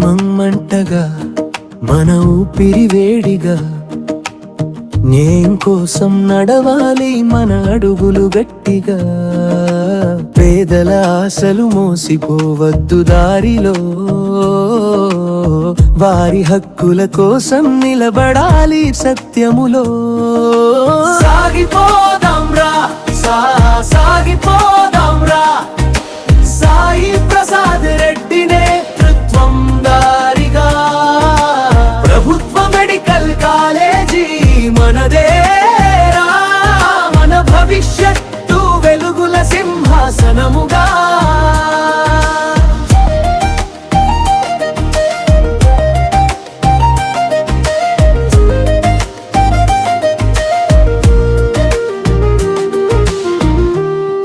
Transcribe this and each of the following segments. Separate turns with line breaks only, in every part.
ఉద్యమం మంటగా మన ఊపిరి వేడిగా. న్యాయం కోసం నడవాలి మన అడుగులు గట్టిగా. పేదల ఆశలు మోసిపోవద్దు దారిలో. వారి హక్కుల కోసం నిలబడాలి సత్యములో. సాగిపో భవిష్యత్తు వెలుగుల సింహాసనముగా.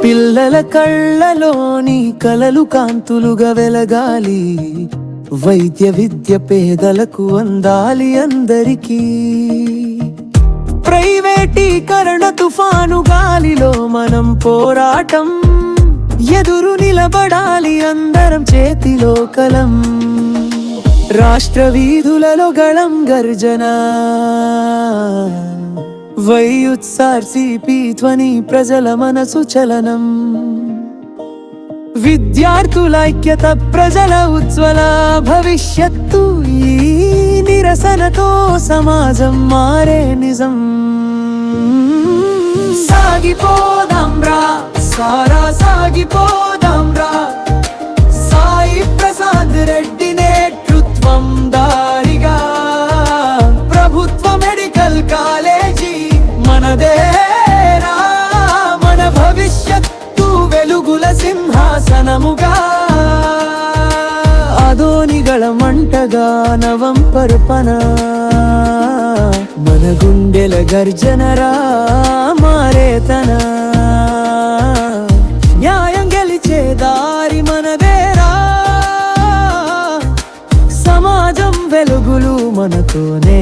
పిల్లల కళ్ళలోని కలలు కాంతులుగా వెలగాలి. వైద్య విద్య పేదలకు అందాలి అందరికీ. ప్రైవేటీకరణ తుఫాను గాలిలో మనం పోరాటం. ఎదురు నిలబడాలి అందరం చేతిలో కలం. రాష్ట్ర వీధులలో గళం గర్జన. వైయుత్సార్సిపి ధ్వని ప్రజల మనసు చలనం. విద్యార్థుల ఐక్యత ప్రజల ఉజ్వల భవిష్యత్తు ఈ నిరసనతో సమాజం మారే నిజం. సాగిపోదాం రా సారా సాగిపోదాం రా. సాయి ప్రసాద్ రెడ్డి నేతృత్వం దారిగా. ప్రభుత్వ మెడికల్ కాలేజీ మనదేరా మన భవిష్యత్తు వెలుగుల సింహాసనముగా అదోనిಗಳ మంటగా నవం పరుపన మన గుండెల గర్జనరా మారేతన న్యాయం గెలిచే దారి మనదేరా సమాజం వెలుగులు మనతోనే